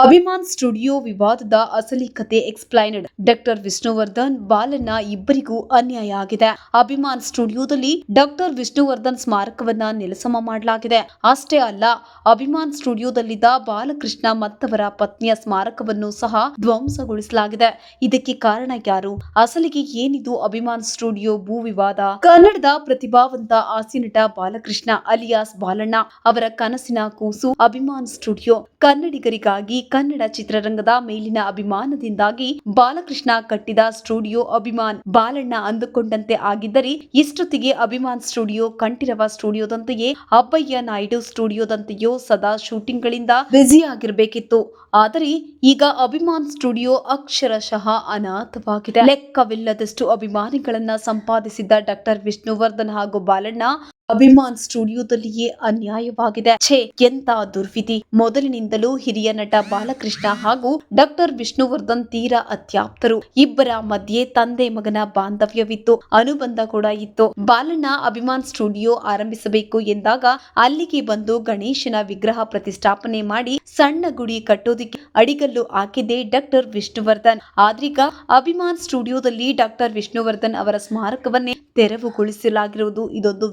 Abhiman studio ವಿವಾದದ ಅಸಲಿ ಕತೆ ಎಕ್ಸ್ಪ್ಲೈನ್ಡ್. ಡಾಕ್ಟರ್ ವಿಷ್ಣುವರ್ಧನ್ ಬಾಲನ್ನ ಇಬ್ಬರಿಗೂ ಅನ್ಯಾಯ ಆಗಿದೆ. ಅಭಿಮಾನ್ ಸ್ಟುಡಿಯೋದಲ್ಲಿ ಡಾಕ್ಟರ್ ವಿಷ್ಣುವರ್ಧನ್ ಸ್ಮಾರಕವನ್ನ ನೆಲಸಮ ಮಾಡಲಾಗಿದೆ. ಅಷ್ಟೇ ಅಲ್ಲ, ಅಭಿಮಾನ್ ಸ್ಟುಡಿಯೋದಲ್ಲಿದ್ದ ಬಾಲಕೃಷ್ಣ ಮತ್ತವರ ಪತ್ನಿಯ ಸ್ಮಾರಕವನ್ನು ಸಹ ಧ್ವಂಸಗೊಳಿಸಲಾಗಿದೆ. ಇದಕ್ಕೆ ಕಾರಣ ಯಾರು? ಅಸಲಿಗೆ ಏನಿದು ಅಭಿಮಾನ್ ಸ್ಟುಡಿಯೋ ಭೂ ವಿವಾದ? ಕನ್ನಡದ ಪ್ರತಿಭಾವಂತ ಹಾಸ್ಯನಟ ಬಾಲಕೃಷ್ಣ ಅಲಿಯಾಸ್ ಬಾಲಣ್ಣ ಅವರ ಕನಸಿನ ಕೂಸು ಅಭಿಮಾನ್ ಸ್ಟುಡಿಯೋ ಕನ್ನಡಿಗರಿಗಾಗಿ ಕನ್ನಡ ಚಿತ್ರರಂಗದ ಮೇಲಿನ ಅಭಿಮಾನದಿಂದಾಗಿ ಬಾಲಕೃಷ್ಣ ಕಟ್ಟಿದ ಸ್ಟುಡಿಯೋ ಅಭಿಮಾನ್. ಬಾಲಣ್ಣ ಅಂದುಕೊಂಡಂತೆ ಆಗಿದ್ದರೆ ಇಷ್ಟೊತ್ತಿಗೆ ಅಭಿಮಾನ್ ಸ್ಟುಡಿಯೋ, ಕಂಠಿರವ ಸ್ಟುಡಿಯೋದಂತೆಯೇ ಅಬ್ಬಯ್ಯ ನಾಯ್ಡು ಸ್ಟುಡಿಯೋದಂತೆಯೋ ಸದಾ ಶೂಟಿಂಗ್ಗಳಿಂದ ಬ್ಯುಸಿ ಆಗಿರಬೇಕಿತ್ತು ಆದರೆ ಈಗ ಅಭಿಮಾನ್ ಸ್ಟುಡಿಯೋ ಅಕ್ಷರಶಃ ಅನಾಥವಾಗಿದೆ. ಲೆಕ್ಕವಿಲ್ಲದಷ್ಟು ಅಭಿಮಾನಿಗಳನ್ನ ಸಂಪಾದಿಸಿದ್ದ ಡಾಕ್ಟರ್ ವಿಷ್ಣುವರ್ಧನ್ ಹಾಗೂ ಬಾಲಣ್ಣ ಅಭಿಮಾನ್ ಸ್ಟುಡಿಯೋದಲ್ಲಿಯೇ ಅನ್ಯಾಯವಾಗಿದೆ. ಛೇ ಎಂತ ದುರ್ವಿಧಿ. ಮೊದಲಿನಿಂದಲೂ ಹಿರಿಯ ನಟ ಬಾಲಕೃಷ್ಣ ಹಾಗೂ ಡಾಕ್ಟರ್ ವಿಷ್ಣುವರ್ಧನ್ ತೀರಾ ಅತ್ಯಾಪ್ತರು. ಇಬ್ಬರ ಮಧ್ಯೆ ತಂದೆ ಮಗನ ಬಾಂಧವ್ಯವಿತ್ತು. ಅನುಬಂಧ ಕೂಡ ಇತ್ತು. ಬಾಲಣ್ಣ ಅಭಿಮಾನ್ ಸ್ಟುಡಿಯೋ ಆರಂಭಿಸಬೇಕು ಎಂದಾಗ ಅಲ್ಲಿಗೆ ಬಂದು ಗಣೇಶನ ವಿಗ್ರಹ ಪ್ರತಿಷ್ಠಾಪನೆ ಮಾಡಿ ಸಣ್ಣ ಗುಡಿ ಕಟ್ಟೋದಿಕ್ಕೆ ಅಡಿಗಲ್ಲು ಹಾಕಿದೆ ಡಾಕ್ಟರ್ ವಿಷ್ಣುವರ್ಧನ್. ಆದ್ರೀಗ ಅಭಿಮಾನ್ ಸ್ಟುಡಿಯೋದಲ್ಲಿ ಡಾಕ್ಟರ್ ವಿಷ್ಣುವರ್ಧನ್ ಅವರ ಸ್ಮಾರಕವನ್ನೇ ತೆರವುಗೊಳಿಸಲಾಗಿರುವುದು ಇದೊಂದು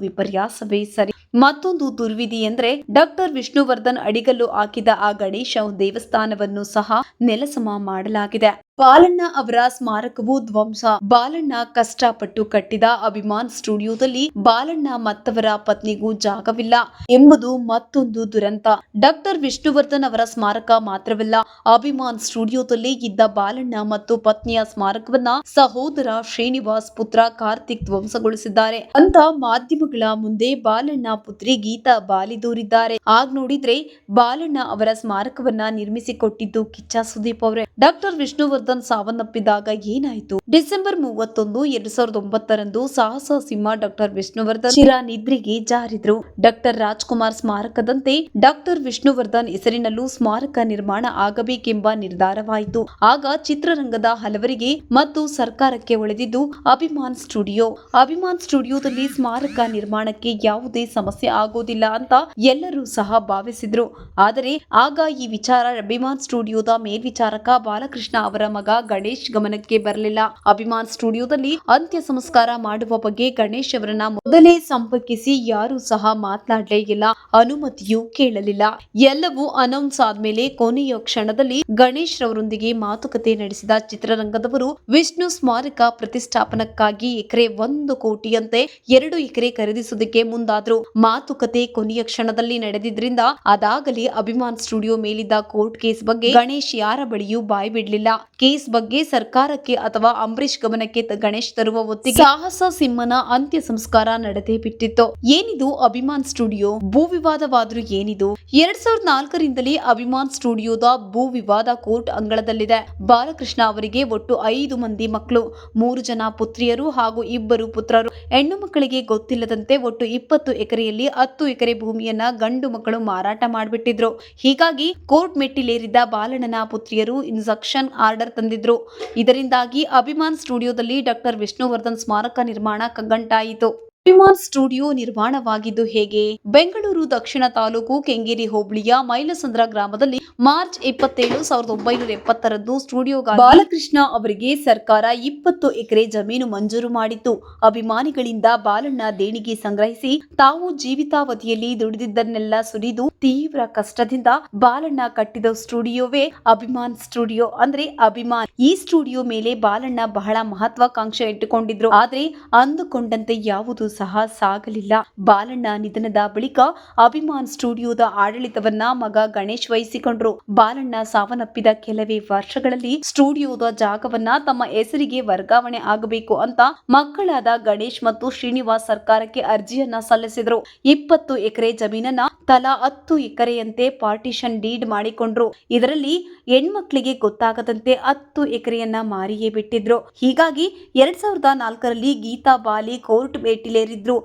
ವಿಪರ್ಯಾಸವೇ ಸರಿ ಮತ್ತೊಂದು ದುರ್ವಿಧಿ ಎಂದರೆ ಡಾಕ್ಟರ್ ವಿಷ್ಣುವರ್ಧನ್ ಅಡಿಗಲ್ಲು ಹಾಕಿದ ಆ ಗಣೇಶ ದೇವಸ್ಥಾನವನ್ನು ಸಹ ನೆಲಸಮ ಮಾಡಲಾಗಿದೆ. ಬಾಲಣ್ಣ ಅವರ ಸ್ಮಾರಕವು ಧ್ವಂಸ. ಬಾಲಣ್ಣ ಕಷ್ಟಪಟ್ಟು ಕಟ್ಟಿದ ಅಭಿಮಾನ್ ಸ್ಟುಡಿಯೋದಲ್ಲಿ ಬಾಲಣ್ಣ ಮತ್ತವರ ಪತ್ನಿಗೂ ಜಾಗವಿಲ್ಲ ಎಂಬುದು ಮತ್ತೊಂದು ದುರಂತ. ಡಾಕ್ಟರ್ ವಿಷ್ಣುವರ್ಧನ್ ಅವರ ಸ್ಮಾರಕ ಮಾತ್ರವಲ್ಲ, ಅಭಿಮಾನ್ ಸ್ಟುಡಿಯೋದಲ್ಲಿ ಇದ್ದ ಬಾಲಣ್ಣ ಮತ್ತು ಪತ್ನಿಯ ಸ್ಮಾರಕವನ್ನ ಸಹೋದರ ಶ್ರೀನಿವಾಸ್ ಪುತ್ರ ಕಾರ್ತಿಕ್ ಧ್ವಂಸಗೊಳಿಸಿದ್ದಾರೆ. ಅಂತ ಮಾಧ್ಯಮಗಳ ಮುಂದೆ ಬಾಲಣ್ಣ ಪುತ್ರಿ ಗೀತಾ ಬಾಲಿದೂರಿದ್ದಾರೆ ಆಗ ನೋಡಿದ್ರೆ ಬಾಲಣ್ಣ ಅವರ ಸ್ಮಾರಕವನ್ನ ನಿರ್ಮಿಸಿಕೊಟ್ಟಿದ್ದು ಕಿಚ್ಚ ಸುದೀಪ್ ಅವರೇ. ಡಾಕ್ಟರ್ ವಿಷ್ಣುವರ್ಧನ್ ಸಾವನ್ನಪ್ಪಿದಾಗ ಏನಾಯಿತು? ಡಿಸೆಂಬರ್ ಮೂವತ್ತೊಂದು, ಎರಡ್ ಸಾವಿರದ ಒಂಬತ್ತರಂದು ಸಾಹಸ ಸಿಂಹ ಡಾಕ್ಟರ್ ವಿಷ್ಣುವರ್ಧನ್ ಚಿರ ನಿದ್ರೆಗೆ ಜಾರಿದ್ರು. ಡಾಕ್ಟರ್ ರಾಜ್ಕುಮಾರ್ ಸ್ಮಾರಕದಂತೆ ಡಾಕ್ಟರ್ ವಿಷ್ಣುವರ್ಧನ್ ಹೆಸರಿನಲ್ಲೂ ಸ್ಮಾರಕ ನಿರ್ಮಾಣ ಆಗಬೇಕೆಂಬ ನಿರ್ಧಾರವಾಯಿತು. ಆಗ ಚಿತ್ರರಂಗದ ಹಲವರಿಗೆ ಮತ್ತು ಸರ್ಕಾರಕ್ಕೆ ಒಳೆದಿದ್ದು ಅಭಿಮಾನ್ ಸ್ಟುಡಿಯೋ. ಅಭಿಮಾನ್ ಸ್ಟುಡಿಯೋದಲ್ಲಿ ಸ್ಮಾರಕ ನಿರ್ಮಾಣಕ್ಕೆ ಯಾವುದೇ ಸಮಸ್ಯೆ ಆಗೋದಿಲ್ಲ ಅಂತ ಎಲ್ಲರೂ ಸಹ ಭಾವಿಸಿದ್ರು. ಆದರೆ ಆಗ ಈ ವಿಚಾರ ಅಭಿಮಾನ್ ಸ್ಟುಡಿಯೋದ ಮೇಲ್ವಿಚಾರಕ ಬಾಲಕೃಷ್ಣ ಅವರ ಮಗ ಗಣೇಶ್ ಗಮನಕ್ಕೆ ಬರಲಿಲ್ಲ. ಅಭಿಮಾನ್ ಸ್ಟುಡಿಯೋದಲ್ಲಿ ಅಂತ್ಯ ಸಂಸ್ಕಾರ ಮಾಡುವ ಬಗ್ಗೆ ಗಣೇಶ್ ಅವರನ್ನ ಮೊದಲೇ ಸಂಪರ್ಕಿಸಿ ಯಾರು ಸಹ ಮಾತನಾಡಲೇ ಇಲ್ಲ ಅನುಮತಿಯೂ ಕೇಳಲಿಲ್ಲ. ಎಲ್ಲವೂ ಅನೌನ್ಸ್ ಆದ್ಮೇಲೆ ಕೊನೆಯ ಕ್ಷಣದಲ್ಲಿ ಗಣೇಶ್ ರವರೊಂದಿಗೆ ಮಾತುಕತೆ ನಡೆಸಿದ ಚಿತ್ರರಂಗದವರು ವಿಷ್ಣು ಸ್ಮಾರಕ ಪ್ರತಿಷ್ಠಾಪನಕ್ಕಾಗಿ ಎಕರೆ ಒಂದು ಕೋಟಿಯಂತೆ ಎರಡು ಎಕರೆ ಖರೀದಿಸುವುದಕ್ಕೆ ಮುಂದಾದ್ರು. ಮಾತುಕತೆ ಕೊನೆಯ ಕ್ಷಣದಲ್ಲಿ ನಡೆದಿದ್ರಿಂದ ಅದಾಗಲೇ ಅಭಿಮಾನ್ ಸ್ಟುಡಿಯೋ ಮೇಲಿದ್ದ ಕೋರ್ಟ್ ಕೇಸ್ ಬಗ್ಗೆ ಗಣೇಶ್ ಯಾರ ಬಳಿಯೂ ಬಾಯಿ ಬಿಡಲಿಲ್ಲ. ಕೇಸ್ ಬಗ್ಗೆ ಸರ್ಕಾರಕ್ಕೆ ಅಥವಾ ಅಂಬರೀಶ್ ಗಮನಕ್ಕೆ ಗಣೇಶ್ ತರುವ ಒತ್ತಿಗೆ ಸಾಹಸ ಸಿಂಹನ ಅಂತ್ಯ ಸಂಸ್ಕಾರ ನಡೆದೇ ಬಿಟ್ಟಿತ್ತು. ಏನಿದು ಅಭಿಮಾನ್ ಸ್ಟುಡಿಯೋ? ಭೂ ವಿವಾದವಾದ್ರೂ ಏನಿದು? ಎರಡ್ ಸಾವಿರದ ನಾಲ್ಕರಿಂದಲೇ ಅಭಿಮಾನ್ ಸ್ಟುಡಿಯೋದ ಭೂ ವಿವಾದ ಕೋರ್ಟ್ ಅಂಗಳದಲ್ಲಿದೆ. ಬಾಲಕೃಷ್ಣ ಅವರಿಗೆ ಒಟ್ಟು ಐದು ಮಂದಿ ಮಕ್ಕಳು ಮೂರು ಜನ ಪುತ್ರಿಯರು ಹಾಗೂ ಇಬ್ಬರು ಪುತ್ರರು. ಹೆಣ್ಣು ಮಕ್ಕಳಿಗೆ ಗೊತ್ತಿಲ್ಲದಂತೆ ಒಟ್ಟು ಇಪ್ಪತ್ತು ಎಕರೆಯಲ್ಲಿ ಹತ್ತು ಎಕರೆ ಭೂಮಿಯನ್ನ ಗಂಡು ಮಕ್ಕಳು ಮಾರಾಟ ಮಾಡಿಬಿಟ್ಟಿದ್ರು. ಹೀಗಾಗಿ ಕೋರ್ಟ್ ಮೆಟ್ಟಿಲೇರಿದ್ದ ಬಾಲಣ್ಣನ ಪುತ್ರಿಯರು ಇನ್ಸಕ್ಷನ್ ಆರ್ಡರ್ ತಂದಿದ್ರು. ಇದರಿಂದಾಗಿ ಅಭಿಮಾನ್ ಸ್ಟುಡಿಯೋದಲ್ಲಿ ಡಾಕ್ಟರ್ ವಿಷ್ಣುವರ್ಧನ್ ಸ್ಮಾರಕ ನಿರ್ಮಾಣ ಕಗ್ಗಂಟಾಯಿತು. ಅಭಿಮಾನ್ ಸ್ಟುಡಿಯೋ ನಿರ್ಮಾಣವಾಗಿದ್ದು ಹೇಗೆ? ಬೆಂಗಳೂರು ದಕ್ಷಿಣ ತಾಲೂಕು ಕೆಂಗೇರಿ ಹೋಬಳಿಯ ಮೈಲಸಂದ್ರ ಗ್ರಾಮದಲ್ಲಿ ಮಾರ್ಚ್ ಇಪ್ಪತ್ತೇಳು, ಸಾವಿರದ ಒಂಬೈನೂರ ಎಪ್ಪತ್ತರಂದು ಸ್ಟುಡಿಯೋ ಬಾಲಕೃಷ್ಣ ಅವರಿಗೆ ಸರ್ಕಾರ ಇಪ್ಪತ್ತು ಎಕರೆ ಜಮೀನು ಮಂಜೂರು ಮಾಡಿತ್ತು. ಅಭಿಮಾನಿಗಳಿಂದ ಬಾಲಣ್ಣ ದೇಣಿಗೆ ಸಂಗ್ರಹಿಸಿ ತಾವು ಜೀವಿತಾವಧಿಯಲ್ಲಿ ದುಡಿದಿದ್ದನ್ನೆಲ್ಲ ಸುರಿದು ತೀವ್ರ ಕಷ್ಟದಿಂದ ಬಾಲಣ್ಣ ಕಟ್ಟಿದ ಸ್ಟುಡಿಯೋವೇ ಅಭಿಮಾನ್ ಸ್ಟುಡಿಯೋ ಅಂದ್ರೆ ಅಭಿಮಾನ್. ಈ ಸ್ಟುಡಿಯೋ ಮೇಲೆ ಬಾಲಣ್ಣ ಬಹಳ ಮಹತ್ವಾಕಾಂಕ್ಷೆ ಇಟ್ಟುಕೊಂಡಿದ್ರು. ಆದ್ರೆ ಅಂದುಕೊಂಡಂತೆ ಯಾವುದು ಸಹ ಸಾಗಲಿಲ್ಲ. ಬಾಲಣ್ಣ ನಿಧನದ ಬಳಿಕ ಅಭಿಮಾನ್ ಸ್ಟುಡಿಯೋದ ಆಡಳಿತವನ್ನ ಮಗ ಗಣೇಶ್ ವಹಿಸಿಕೊಂಡ್ರು. ಬಾಲಣ್ಣ ಸಾವನ್ನಪ್ಪಿದ ಕೆಲವೇ ವರ್ಷಗಳಲ್ಲಿ ಸ್ಟುಡಿಯೋದ ಜಾಗವನ್ನ ತಮ್ಮ ಹೆಸರಿಗೆ ವರ್ಗಾವಣೆ ಆಗಬೇಕು ಅಂತ ಮಕ್ಕಳಾದ ಗಣೇಶ್ ಮತ್ತು ಶ್ರೀನಿವಾಸ್ ಸರ್ಕಾರಕ್ಕೆ ಅರ್ಜಿಯನ್ನ ಸಲ್ಲಿಸಿದ್ರು. ಇಪ್ಪತ್ತು ಎಕರೆ ಜಮೀನನ್ನ ತಲಾ ಹತ್ತು ಎಕರೆಯಂತೆ ಪಾರ್ಟಿಷನ್ ಡೀಡ್ ಮಾಡಿಕೊಂಡ್ರು. ಇದರಲ್ಲಿ ಹೆಣ್ಮಕ್ಳಿಗೆ ಗೊತ್ತಾಗದಂತೆ ಹತ್ತು ಎಕರೆಯನ್ನ ಮಾರಿಯೇ ಬಿಟ್ಟಿದ್ರು. ಹೀಗಾಗಿ ಎರಡ್ ಸಾವಿರದ ನಾಲ್ಕರಲ್ಲಿ ಗೀತಾ ಬಾಲಿ ಕೋರ್ಟ್ ಮೆಟ್ಟಿಲೇರಿದ್ರು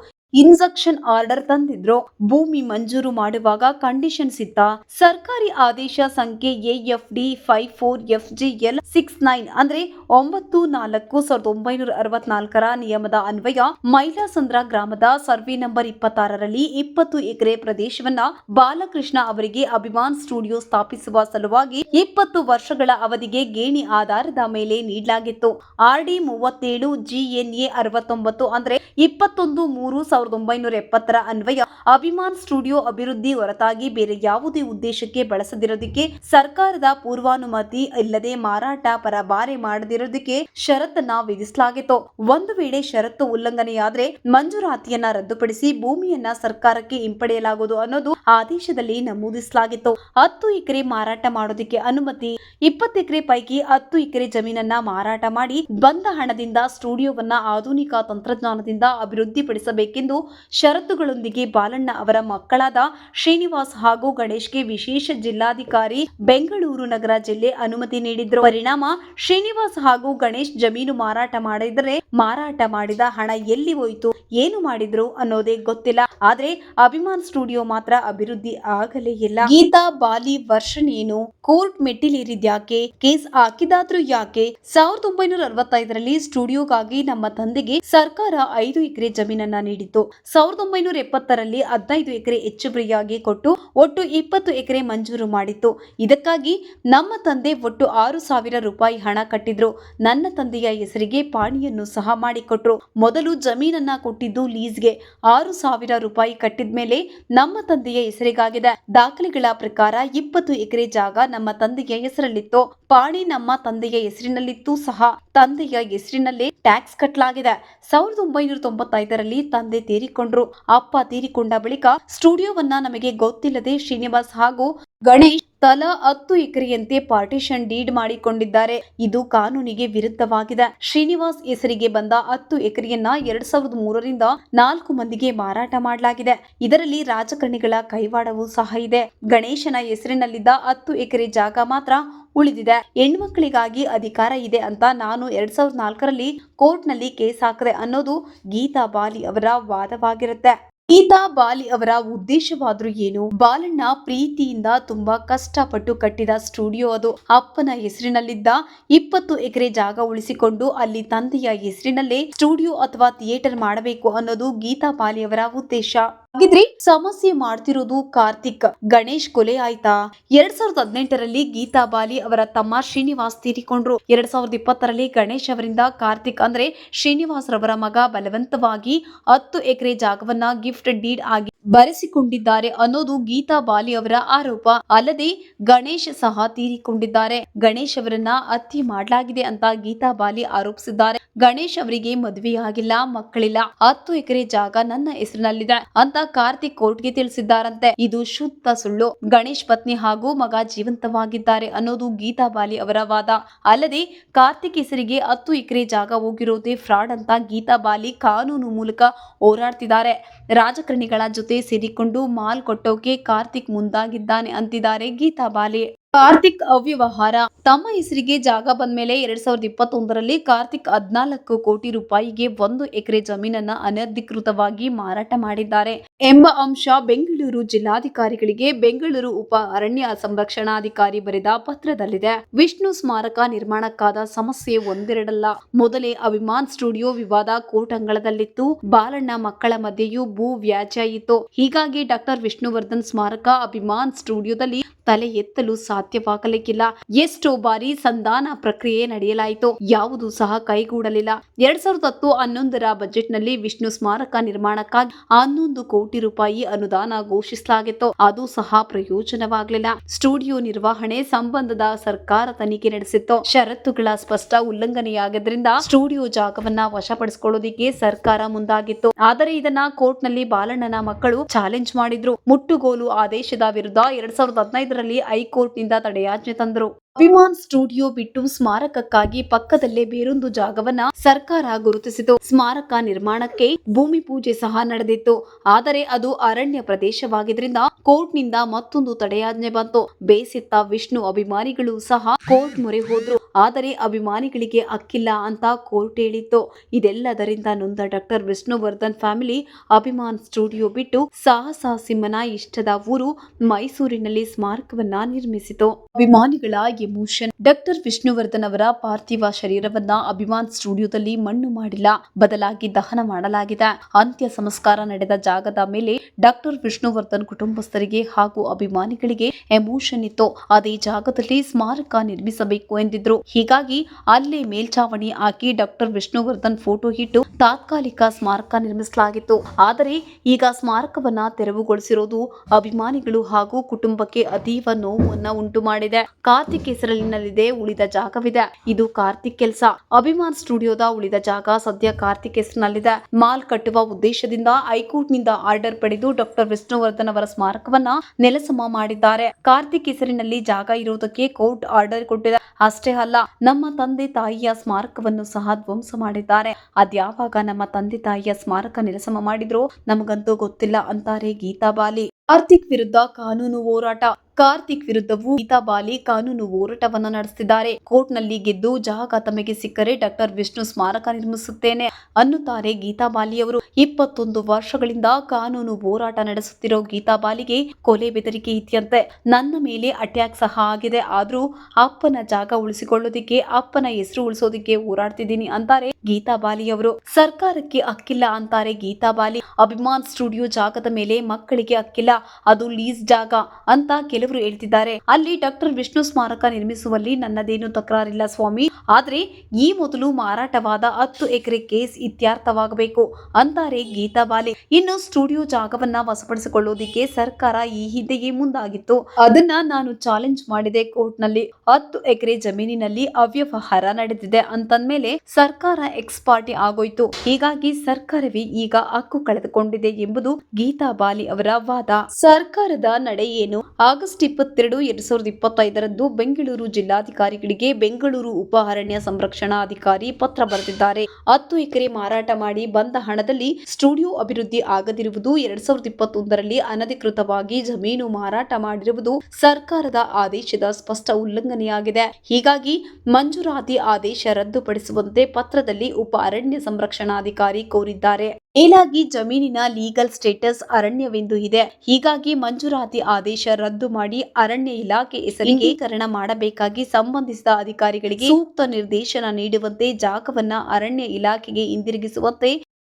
ಇನ್ಸಕ್ಷನ್ ಆರ್ಡರ್ ತಂದಿದ್ರು. ಭೂಮಿ ಮಂಜೂರು ಮಾಡುವಾಗ ಕಂಡೀಷನ್ಸ್ ಇತ್ತ ಸರ್ಕಾರಿ ಆದೇಶ ಸಂಖ್ಯೆ A F D five four F G L six nine ಅಂದ್ರೆ ಒಂಬತ್ತು ನಾಲ್ಕು ಸಾವಿರದ ಒಂಬೈನೂರ ಅರವತ್ನಾಲ್ಕರ ನಿಯಮದ ಅನ್ವಯ ಮೈಲಾಸಂದ್ರ ಗ್ರಾಮದ ಸರ್ವೆ ನಂಬರ್ ಇಪ್ಪತ್ತಾರರಲ್ಲಿ ಇಪ್ಪತ್ತು ಎಕರೆ ಪ್ರದೇಶವನ್ನ ಬಾಲಕೃಷ್ಣ ಅವರಿಗೆ ಅಭಿಮಾನ್ ಸ್ಟುಡಿಯೋ ಸ್ಥಾಪಿಸುವ ಸಲುವಾಗಿ ಇಪ್ಪತ್ತು ವರ್ಷಗಳ ಅವಧಿಗೆ ಗೇಣಿ ಆಧಾರದ ಮೇಲೆ ನೀಡಲಾಗಿತ್ತು. ಆರ್ಡಿ ಮೂವತ್ತೇಳು ಜಿಎನ್ಎ ಅರವತ್ತೊಂಬತ್ತು ಅಂದ್ರೆ ಇಪ್ಪತ್ತೊಂದು ಮೂರು ಒಂಬೈನೂರ ಎಪ್ಪತ್ತರ ಅನ್ವಯ ಅಭಿಮಾನ್ ಸ್ಟುಡಿಯೋ ಅಭಿವೃದ್ಧಿ ಹೊರತಾಗಿ ಬೇರೆ ಯಾವುದೇ ಉದ್ದೇಶಕ್ಕೆ ಬಳಸದಿರೋದಕ್ಕೆ ಸರ್ಕಾರದ ಪೂರ್ವಾನುಮತಿ ಇಲ್ಲದೆ ಮಾರಾಟ ಪರಬಾರೆ ಮಾಡದಿರೋದಕ್ಕೆ ಷರತ್ತನ್ನ ವಿಧಿಸಲಾಗಿತ್ತು. ಒಂದು ವೇಳೆ ಷರತ್ತು ಉಲ್ಲಂಘನೆಯಾದ್ರೆ ಮಂಜೂರಾತಿಯನ್ನ ರದ್ದುಪಡಿಸಿ ಭೂಮಿಯನ್ನ ಸರ್ಕಾರಕ್ಕೆ ಹಿಂಪಡೆಯಲಾಗುವುದು ಅನ್ನೋದು ಆದೇಶದಲ್ಲಿ ನಮೂದಿಸಲಾಗಿತ್ತು. ಹತ್ತು ಎಕರೆ ಮಾರಾಟ ಮಾಡೋದಕ್ಕೆ ಅನುಮತಿ, ಇಪ್ಪತ್ತು ಎಕರೆ ಪೈಕಿ ಹತ್ತು ಎಕರೆ ಜಮೀನನ್ನ ಮಾರಾಟ ಮಾಡಿ ಬಂದ ಹಣದಿಂದ ಸ್ಟುಡಿಯೋವನ್ನ ಆಧುನಿಕ ತಂತ್ರಜ್ಞಾನದಿಂದ ಅಭಿವೃದ್ಧಿಪಡಿಸಬೇಕೆಂದು ಷರತ್ತುಗಳೊಂದಿಗೆ ಬಾಲಣ್ಣ ಅವರ ಮಕ್ಕಳಾದ ಶ್ರೀನಿವಾಸ್ ಹಾಗೂ ಗಣೇಶ್ಗೆ ವಿಶೇಷ ಜಿಲ್ಲಾಧಿಕಾರಿ ಬೆಂಗಳೂರು ನಗರ ಜಿಲ್ಲೆ ಅನುಮತಿ ನೀಡಿದ್ರು. ಪರಿಣಾಮ ಶ್ರೀನಿವಾಸ್ ಹಾಗೂ ಗಣೇಶ್ ಜಮೀನು ಮಾರಾಟ ಮಾಡಿದರೆ ಮಾರಾಟ ಮಾಡಿದ ಹಣ ಎಲ್ಲಿ ಹೋಯಿತು? ಏನು ಮಾಡಿದ್ರು ಅನ್ನೋದೇ ಗೊತ್ತಿಲ್ಲ. ಆದ್ರೆ ಅಭಿಮಾನ್ ಸ್ಟುಡಿಯೋ ಮಾತ್ರ ಅಭಿವೃದ್ಧಿ ಆಗಲೇ ಇಲ್ಲ. ಗೀತಾ ಬಾಲಿ ವರ್ಷನ್ ಏನು? ಕೋರ್ಟ್ ಮೆಟ್ಟಿಲೇರಿದ್ಯಾಕೆ? ಕೇಸ್ ಹಾಕಿದಾದ್ರೂ ಯಾಕೆ? ಸಾವಿರದ ಒಂಬೈನೂರ ಅರವತ್ತೈದರಲ್ಲಿ ಸ್ಟುಡಿಯೋಗಾಗಿ ನಮ್ಮ ತಂದೆಗೆ ಸರ್ಕಾರ ಐದು ಎಕರೆ ಜಮೀನನ್ನ ನೀಡಿತ್ತು. ಸಾವಿರದ ಒಂಬೈನೂರ ಎಪ್ಪತ್ತರಲ್ಲಿ ಹದಿನೈದು ಎಕರೆ ಹೆಚ್ಚುವರಿಯಾಗಿ ಕೊಟ್ಟು ಒಟ್ಟು ಇಪ್ಪತ್ತು ಎಕರೆ ಮಂಜೂರು ಮಾಡಿತ್ತು. ಇದಕ್ಕಾಗಿ ನಮ್ಮ ತಂದೆ ಒಟ್ಟು ಆರು ಸಾವಿರ ರೂಪಾಯಿ ಹಣ ಕಟ್ಟಿದ್ರು. ನನ್ನ ತಂದೆಯ ಹೆಸರಿಗೆ ಪಾಣಿಯನ್ನು ಸಹ ಮಾಡಿಕೊಟ್ರು. ಮೊದಲು ಜಮೀನನ್ನ ಕೊಟ್ಟಿದ್ದು ಲೀಸ್ಗೆ ಆರು ಸಾವಿರ ರೂಪಾಯಿ ಕಟ್ಟಿದ ಮೇಲೆ ನಮ್ಮ ತಂದೆಯ ಹೆಸರಿಗಾಗಿದೆ ದಾಖಲೆಗಳ ಪ್ರಕಾರ ಇಪ್ಪತ್ತು ಎಕರೆ ಜಾಗ ನಮ್ಮ ತಂದೆಯ ಹೆಸರಲ್ಲಿತ್ತು. ಪಾಣಿ ನಮ್ಮ ತಂದೆಯ ಹೆಸರಿನಲ್ಲಿತ್ತು ಸಹ ತಂದೆಯ ಹೆಸರಿನಲ್ಲೇ ಟ್ಯಾಕ್ಸ್ ಕಟ್ಟಲಾಗಿದೆ ಸಾವಿರದ ಒಂಬೈನೂರ ತೊಂಬತ್ತೈದರಲ್ಲಿ ತಂದೆ ತೀರಿಕೊಂಡ್ರು. ಅಪ್ಪ ತೀರಿಕೊಂಡ ಬಳಿಕ ಸ್ಟುಡಿಯೋವನ್ನ ನಮಗೆ ಗೊತ್ತಿಲ್ಲದೆ ಶ್ರೀನಿವಾಸ್ ಹಾಗೂ ಗಣೇಶ್ ತಲಾ ಹತ್ತು ಎಕರೆಯಂತೆ ಪಾರ್ಟಿಷನ್ ಡೀಡ್ ಮಾಡಿಕೊಂಡಿದ್ದಾರೆ. ಇದು ಕಾನೂನಿಗೆ ವಿರುದ್ಧವಾಗಿದೆ. ಶ್ರೀನಿವಾಸ್ ಹೆಸರಿಗೆ ಬಂದ ಹತ್ತು ಎಕರೆಯನ್ನ ಎರಡ್ ಸಾವಿರದ ಮೂರರಿಂದ ನಾಲ್ಕು ಮಂದಿಗೆ ಮಾರಾಟ ಮಾಡಲಾಗಿದೆ. ಇದರಲ್ಲಿ ರಾಜಕಾರಣಿಗಳ ಕೈವಾಡವೂ ಸಹ ಇದೆ. ಗಣೇಶನ ಹೆಸರಿನಲ್ಲಿದ್ದ ಹತ್ತು ಎಕರೆ ಜಾಗ ಮಾತ್ರ ಉಳಿದಿದೆ. ಹೆಣ್ಮಕ್ಕಳಿಗಾಗಿ ಅಧಿಕಾರ ಇದೆ ಅಂತ ನಾನು ಎರಡ್ ಸಾವಿರದ ನಾಲ್ಕರಲ್ಲಿ ಕೋರ್ಟ್ನಲ್ಲಿ ಕೇಸ್ ಹಾಕಿದೆ ಅನ್ನೋದು ಗೀತಾ ಬಾಲಿ ಅವರ ವಾದವಾಗಿರುತ್ತೆ. ಗೀತಾ ಬಾಲಿ ಅವರ ಉದ್ದೇಶವಾದ್ರೂ ಏನು? ಬಾಲಣ್ಣ ಪ್ರೀತಿಯಿಂದ ತುಂಬಾ ಕಷ್ಟಪಟ್ಟು ಕಟ್ಟಿದ ಸ್ಟುಡಿಯೋ ಅದು. ಅಪ್ಪನ ಹೆಸರಿನಲ್ಲಿದ್ದ ಇಪ್ಪತ್ತು ಎಕರೆ ಜಾಗ ಉಳಿಸಿಕೊಂಡು ಅಲ್ಲಿ ತಂದೆಯ ಹೆಸರಿನಲ್ಲೇ ಸ್ಟುಡಿಯೋ ಅಥವಾ ಥಿಯೇಟರ್ ಮಾಡಬೇಕು ಅನ್ನೋದು ಗೀತಾ ಬಾಲಿ ಅವರ ಉದ್ದೇಶ. ಹಾಗಿದ್ರೆ ಸಮಸ್ಯೆ ಮಾಡ್ತಿರೋದು ಕಾರ್ತಿಕ್. ಗಣೇಶ್ ಕೊಲೆ ಆಯ್ತಾ? ಎರಡ್ ಸಾವಿರದ ಹದಿನೆಂಟರಲ್ಲಿ ಗೀತಾ ಬಾಲಿ ಅವರ ತಮ್ಮ ಶ್ರೀನಿವಾಸ್ ತೀರಿಕೊಂಡ್ರು. ಎರಡ್ ಸಾವಿರದ ಇಪ್ಪತ್ತರಲ್ಲಿ ಗಣೇಶ್ ಅವರಿಂದ ಕಾರ್ತಿಕ್ ಅಂದ್ರೆ ಶ್ರೀನಿವಾಸ್ ರವರ ಮಗ ಬಲವಂತವಾಗಿ ಹತ್ತು ಎಕರೆ ಜಾಗವನ್ನ ಗಿಫ್ಟ್ ಡೀಡ್ ಆಗಿ ಬರೆಸಿಕೊಂಡಿದ್ದಾರೆ ಅನ್ನೋದು ಗೀತಾ ಬಾಲಿ ಅವರ ಆರೋಪ. ಅಲ್ಲದೆ ಗಣೇಶ್ ಸಹ ತೀರಿಕೊಂಡಿದ್ದಾರೆ. ಗಣೇಶ್ ಅವರನ್ನ ಹತ್ಯೆ ಮಾಡಲಾಗಿದೆ ಅಂತ ಗೀತಾ ಬಾಲಿ ಆರೋಪಿಸಿದ್ದಾರೆ. ಗಣೇಶ್ ಅವರಿಗೆ ಮದುವೆಯಾಗಿಲ್ಲ, ಮಕ್ಕಳಿಲ್ಲ. ಹತ್ತು ಎಕರೆ ಜಾಗ ನನ್ನ ಹೆಸರಿನಲ್ಲಿದೆ ಅಂತ ಕಾರ್ತಿಕ್ ಕೋರ್ಟ್ಗೆ ತಿಳಿಸಿದ್ದಾರಂತೆ. ಇದು ಶುದ್ಧ ಸುಳ್ಳು. ಗಣೇಶ್ ಪತ್ನಿ ಹಾಗೂ ಮಗ ಜೀವಂತವಾಗಿದ್ದಾರೆ ಅನ್ನೋದು ಗೀತಾ ಬಾಲಿ ಅವರ ವಾದ. ಅಲ್ಲದೆ ಕಾರ್ತಿಕ್ ಹೆಸರಿಗೆ ಹತ್ತು ಎಕರೆ ಜಾಗ ಹೋಗಿರೋದೇ ಫ್ರಾಡ್ ಅಂತ ಗೀತಾ ಬಾಲಿ ಕಾನೂನು ಮೂಲಕ ಹೋರಾಡ್ತಿದ್ದಾರೆ. ರಾಜಕಾರಣಿಗಳ ಜೊತೆ ಸೇರಿಕೊಂಡು ಮಾಲ್ ಕೊಟ್ಟೋಕೆ ಕಾರ್ತಿಕ್ ಮುಂದಾಗಿದ್ದಾನೆ ಅಂತಿದ್ದಾರೆ ಗೀತಾ ಬಾಲಿ. ಕಾರ್ತಿಕ್ ಅವ್ಯವಹಾರ. ತಮ್ಮ ಹೆಸರಿಗೆ ಜಾಗ ಬಂದ್ಮೇಲೆ ಎರಡ್ ಸಾವಿರದ ಇಪ್ಪತ್ತೊಂದರಲ್ಲಿ ಕಾರ್ತಿಕ್ ಹದ್ನಾಲ್ಕು ಕೋಟಿ ರೂಪಾಯಿಗೆ ಒಂದು ಎಕರೆ ಜಮೀನನ್ನ ಅನಧಿಕೃತವಾಗಿ ಮಾರಾಟ ಮಾಡಿದ್ದಾರೆ. ಎಂಬ ಅಂಶ ಬೆಂಗಳೂರು ಜಿಲ್ಲಾಧಿಕಾರಿಗಳಿಗೆ ಬೆಂಗಳೂರು ಉಪ ಅರಣ್ಯ ಸಂರಕ್ಷಣಾಧಿಕಾರಿ ಬರೆದ ಪತ್ರದಲ್ಲಿದೆ. ವಿಷ್ಣು ಸ್ಮಾರಕ ನಿರ್ಮಾಣಕ್ಕಾದ ಸಮಸ್ಯೆ ಒಂದೆರಡಲ್ಲ. ಮೊದಲೇ ಅಭಿಮಾನ್ ಸ್ಟುಡಿಯೋ ವಿವಾದ ಕೋಟಂಗಳದಲ್ಲಿತ್ತು. ಬಾಲಣ್ಣ ಮಕ್ಕಳ ಮಧ್ಯೆಯೂ ಭೂ ವ್ಯಾಜ್ಯ ಇತ್ತು. ಹೀಗಾಗಿ ಡಾಕ್ಟರ್ ವಿಷ್ಣುವರ್ಧನ್ ಸ್ಮಾರಕ ಅಭಿಮಾನ್ ಸ್ಟುಡಿಯೋದಲ್ಲಿ ತಲೆ ಎತ್ತಲು ಸಾಧ್ಯವಾಗಲಿಕ್ಕಿಲ್ಲ. ಎಷ್ಟೋ ಬಾರಿ ಸಂಧಾನ ಪ್ರಕ್ರಿಯೆ ನಡೆಯಲಾಯಿತು. ಯಾವುದು ಸಹ ಕೈಗೂಡಲಿಲ್ಲ. ಎರಡ್ ಸಾವಿರದ ಹತ್ತು ಹನ್ನೊಂದರ ಬಜೆಟ್ನಲ್ಲಿ ವಿಷ್ಣು ಸ್ಮಾರಕ ನಿರ್ಮಾಣಕ್ಕಾಗಿ ಹನ್ನೊಂದು ಕೋಟಿ ರೂಪಾಯಿ ಅನುದಾನ ಘೋಷಿಸಲಾಗಿತ್ತು. ಅದು ಸಹ ಪ್ರಯೋಜನವಾಗಲಿಲ್ಲ. ಸ್ಟುಡಿಯೋ ನಿರ್ವಹಣೆ ಸಂಬಂಧದ ಸರ್ಕಾರ ತನಿಖೆ ನಡೆಸಿತ್ತು. ಷರತ್ತುಗಳ ಸ್ಪಷ್ಟ ಉಲ್ಲಂಘನೆಯಾಗಿದ್ದರಿಂದ ಸ್ಟುಡಿಯೋ ಜಾಗವನ್ನ ವಶಪಡಿಸಿಕೊಳ್ಳೋದಿಕ್ಕೆ ಸರ್ಕಾರ ಮುಂದಾಗಿತ್ತು. ಆದರೆ ಇದನ್ನ ಕೋರ್ಟ್ನಲ್ಲಿ ಬಾಲಣ್ಣನ ಮಕ್ಕಳು ಚಾಲೆಂಜ್ ಮಾಡಿದ್ರು. ಮುಟ್ಟುಗೋಲು ಆದೇಶದ ವಿರುದ್ಧ ಎರಡ್ ಸಾವಿರದ ಹದಿನೈದರಲ್ಲಿ ಹೈಕೋರ್ಟ್ನಿಂದ ತಡೆಯಾಜ್ಞೆ ತಂದರು. ಅಭಿಮಾನ್ ಸ್ಟುಡಿಯೋ ಬಿಟ್ಟು ಸ್ಮಾರಕಕ್ಕಾಗಿ ಪಕ್ಕದಲ್ಲೇ ಬೇರೊಂದು ಜಾಗವನ್ನ ಸರ್ಕಾರ ಗುರುತಿಸಿತು. ಸ್ಮಾರಕ ನಿರ್ಮಾಣಕ್ಕೆ ಭೂಮಿ ಪೂಜೆ ಸಹ ನಡೆದಿತ್ತು. ಆದರೆ ಅದು ಅರಣ್ಯ ಪ್ರದೇಶವಾಗಿದ್ರಿಂದ ಕೋರ್ಟ್ನಿಂದ ಮತ್ತೊಂದು ತಡೆಯಾಜ್ಞೆ ಬಂತು. ಬೇಸಿತ್ತ ವಿಷ್ಣು ಅಭಿಮಾನಿಗಳು ಸಹ ಕೋರ್ಟ್ ಮೊರೆ ಹೋದ್ರು. ಆದರೆ ಅಭಿಮಾನಿಗಳಿಗೆ ಅಕ್ಕಿಲ್ಲ ಅಂತ ಕೋರ್ಟ್ ಹೇಳಿತ್ತು. ಇದೆಲ್ಲದರಿಂದ ನೊಂದ doctor Vishnuvardhan family Abhiman studio ಬಿಟ್ಟು ಸಾಹಸ ಸಿಂಹನ ಇಷ್ಟದ ಊರು ಮೈಸೂರಿನಲ್ಲಿ ಸ್ಮಾರಕವನ್ನ ನಿರ್ಮಿಸಿತು. ಅಭಿಮಾನಿಗಳ ಎಮೋಷನ್ ಡಾಕ್ಟರ್ ವಿಷ್ಣುವರ್ಧನ್ ಅವರ ಪಾರ್ಥಿವ ಶರೀರವನ್ನ ಅಭಿಮಾನ್ ಸ್ಟುಡಿಯೋದಲ್ಲಿ ಮಣ್ಣು ಮಾಡಿಲ್ಲ. ಬದಲಾಗಿ ದಹನ ಮಾಡಲಾಗಿದೆ. ಅಂತ್ಯ ಸಂಸ್ಕಾರ ನಡೆದ ಜಾಗದ ಮೇಲೆ ಡಾಕ್ಟರ್ ವಿಷ್ಣುವರ್ಧನ್ ಕುಟುಂಬಸ್ಥರಿಗೆ ಹಾಗೂ ಅಭಿಮಾನಿಗಳಿಗೆ ಎಮೋಷನ್ ಇತ್ತು. ಅದೇ ಜಾಗದಲ್ಲಿ ಸ್ಮಾರಕ ನಿರ್ಮಿಸಬೇಕು ಎಂದಿದ್ರು. ಹೀಗಾಗಿ ಅಲ್ಲೇ ಮೇಲ್ಚಾವಣಿ ಹಾಕಿ ಡಾಕ್ಟರ್ ವಿಷ್ಣುವರ್ಧನ್ ಫೋಟೋ ಇಟ್ಟು ತಾತ್ಕಾಲಿಕ ಸ್ಮಾರಕ ನಿರ್ಮಿಸಲಾಗಿತ್ತು. ಆದರೆ ಈಗ ಸ್ಮಾರಕವನ್ನ ತೆರವುಗೊಳಿಸಿರುವುದು ಅಭಿಮಾನಿಗಳು ಹಾಗೂ ಕುಟುಂಬಕ್ಕೆ ಅತೀವ ನೋವನ್ನ ಉಂಟು ಮಾಡಿದೆ ಕಾರ್ತಿಕ್ ಹೆಸರಿನಲ್ಲಿದೆ ಉಳಿದ ಜಾಗವಿದೆ. ಇದು ಕಾರ್ತಿಕ್ ಕೆಲಸ. ಅಭಿಮಾನ್ ಸ್ಟುಡಿಯೋದ ಉಳಿದ ಜಾಗ ಸದ್ಯ ಕಾರ್ತಿಕ್ ಹೆಸರಿನಲ್ಲಿದೆ. ಮಾಲ್ ಕಟ್ಟುವ ಉದ್ದೇಶದಿಂದ ಹೈಕೋರ್ಟ್ನಿಂದ ಆರ್ಡರ್ ಪಡೆದು ಡಾಕ್ಟರ್ ವಿಷ್ಣುವರ್ಧನ್ ಅವರ ಸ್ಮಾರಕವನ್ನ ನೆಲಸಮ ಮಾಡಿದ್ದಾರೆ. ಕಾರ್ತಿಕ್ ಹೆಸರಿನಲ್ಲಿ ಜಾಗ ಇರುವುದಕ್ಕೆ ಕೋರ್ಟ್ ಆರ್ಡರ್ ಕೊಟ್ಟಿದೆ. ಅಷ್ಟೇ ಅಲ್ಲ, ನಮ್ಮ ತಂದೆ ತಾಯಿಯ ಸ್ಮಾರಕವನ್ನು ಸಹ ಧ್ವಂಸ ಮಾಡಿದ್ದಾರೆ. ಅದ್ಯಾವಾಗ ನಮ್ಮ ತಂದೆ ತಾಯಿಯ ಸ್ಮಾರಕ ನೆಲಸಮ ಮಾಡಿದ್ರು ನಮಗಂತೂ ಗೊತ್ತಿಲ್ಲ ಅಂತಾರೆ ಗೀತಾ ಬಾಲಿ. ಕಾರ್ತಿಕ್ ವಿರುದ್ಧ ಕಾನೂನು ಹೋರಾಟ. ಕಾರ್ತಿಕ್ ವಿರುದ್ಧವೂ ಗೀತಾ ಬಾಲಿ ಕಾನೂನು ಹೋರಾಟವನ್ನ ನಡೆಸಿದ್ದಾರೆ ಕೋರ್ಟ್ನಲ್ಲಿ ಗೆದ್ದು ಜಾಗ ಸಿಕ್ಕರೆ ಡಾಕ್ಟರ್ ವಿಷ್ಣು ಸ್ಮಾರಕ ನಿರ್ಮಿಸುತ್ತೇನೆ ಅನ್ನುತ್ತಾರೆ ಗೀತಾ ಬಾಲಿಯವರು ಇಪ್ಪತ್ತೊಂದು ವರ್ಷಗಳಿಂದ ಕಾನೂನು ಹೋರಾಟ ನಡೆಸುತ್ತಿರೋ ಗೀತಾ ಬಾಲಿಗೆ ಕೊಲೆ ಬೆದರಿಕೆ ಇತ್ಯಂತೆ. ನನ್ನ ಮೇಲೆ ಅಟ್ಯಾಕ್ ಸಹ ಆಗಿದೆ. ಆದ್ರೂ ಅಪ್ಪನ ಜಾಗ ಉಳಿಸಿಕೊಳ್ಳೋದಿಕ್ಕೆ, ಅಪ್ಪನ ಹೆಸರು ಉಳಿಸೋದಿಕ್ಕೆ ಹೋರಾಡ್ತಿದ್ದೀನಿ ಅಂತಾರೆ ಗೀತಾ ಬಾಲಿಯವರು ಸರ್ಕಾರಕ್ಕೆ ಅಕ್ಕಿಲ್ಲ ಅಂತಾರೆ ಗೀತಾ ಬಾಲಿ. ಅಭಿಮಾನ್ ಸ್ಟುಡಿಯೋ ಜಾಗದ ಮೇಲೆ ಮಕ್ಕಳಿಗೆ ಅಕ್ಕಿಲ್ಲ. ಅದು ಲೀಸ್ ಜಾಗ ಅಂತ ಕೆಲವರು ಹೇಳ್ತಿದ್ದಾರೆ. ಅಲ್ಲಿ ಡಾಕ್ಟರ್ ವಿಷ್ಣು ಸ್ಮಾರಕ ನಿರ್ಮಿಸುವಲ್ಲಿ ನನ್ನದೇನು ತಕರಾರಿಲ್ಲ ಸ್ವಾಮಿ. ಆದ್ರೆ ಈ ಮೊದಲು ಮಾರಾಟವಾದ ಹತ್ತು ಎಕರೆ ಕೇಸ್ ಇತ್ಯರ್ಥವಾಗಬೇಕು ಅಂತಾರೆ ಗೀತಾ ಬಾಲಿ. ಇನ್ನು ಸ್ಟುಡಿಯೋ ಜಾಗವನ್ನ ವಶಪಡಿಸಿಕೊಳ್ಳುವುದಕ್ಕೆ ಸರ್ಕಾರ ಈ ಹಿಂದೆಯೇ ಮುಂದಾಗಿತ್ತು. ಅದನ್ನ ನಾನು ಚಾಲೆಂಜ್ ಮಾಡಿದೆ ಕೋರ್ಟ್ನಲ್ಲಿ ಹತ್ತು ಎಕರೆ ಜಮೀನಿನಲ್ಲಿ ಅವ್ಯವಹಾರ ನಡೆದಿದೆ ಅಂತಂದ್ಮೇಲೆ ಸರ್ಕಾರ ಎಕ್ಸ್ ಪಾರ್ಟಿ ಆಗೋಯ್ತು. ಹೀಗಾಗಿ ಸರ್ಕಾರವೇ ಈಗ ಹಕ್ಕು ಕಳೆದುಕೊಂಡಿದೆ ಎಂಬುದು ಗೀತಾ ಬಾಲಿ ಅವರ ವಾದ. ಸರ್ಕಾರದ ನಡೆ ಏನು? ಆಗಸ್ಟ್ ಇಪ್ಪತ್ತೆರಡು ಎರಡ್ ಸಾವಿರದ ಇಪ್ಪತ್ತೈದರಂದು ಬೆಂಗಳೂರು ಜಿಲ್ಲಾಧಿಕಾರಿಗಳಿಗೆ ಬೆಂಗಳೂರು ಉಪ ಅರಣ್ಯ ಸಂರಕ್ಷಣಾಧಿಕಾರಿ ಪತ್ರ ಬರೆದಿದ್ದಾರೆ. ಹತ್ತು ಎಕರೆ ಮಾರಾಟ ಮಾಡಿ ಬಂದ ಹಣದಲ್ಲಿ ಸ್ಟುಡಿಯೋ ಅಭಿವೃದ್ಧಿ ಆಗದಿರುವುದು ಎರಡ್ ಸಾವಿರದ ಇಪ್ಪತ್ತೊಂದರಲ್ಲಿ ಅನಧಿಕೃತವಾಗಿ ಜಮೀನು ಮಾರಾಟ ಮಾಡಿರುವುದು ಸರ್ಕಾರದ ಆದೇಶದ ಸ್ಪಷ್ಟ ಉಲ್ಲಂಘನೆಯಾಗಿದೆ. ಹೀಗಾಗಿ ಮಂಜೂರಾತಿ ಆದೇಶ ರದ್ದುಪಡಿಸುವಂತೆ ಪತ್ರದಲ್ಲಿ ಉಪ ಅರಣ್ಯ ಸಂರಕ್ಷಣಾಧಿಕಾರಿ ಕೋರಿದ್ದಾರೆ. ಮೇಲಾಗಿ ಜಮೀನಿನ ಲೀಗಲ್ ಸ್ಟೇಟಸ್ ಅರಣ್ಯವೆಂದು ಇದೆ. ಹೀಗಾಗಿ ಮಂಜೂರಾತಿ ಆದೇಶ ರದ್ದು ಮಾಡಿ ಅರಣ್ಯ ಇಲಾಖೆ ಹೆಸರಿಗೀಕರಣ ಮಾಡಬೇಕಾಗಿ ಸಂಬಂಧಿಸಿದ ಅಧಿಕಾರಿಗಳಿಗೆ ಸೂಕ್ತ ನಿರ್ದೇಶನ ನೀಡುವಂತೆ ಜಾಗವನ್ನ ಅರಣ್ಯ ಇಲಾಖೆಗೆ ಹಿಂದಿರುಗಿಸುವಂತೆ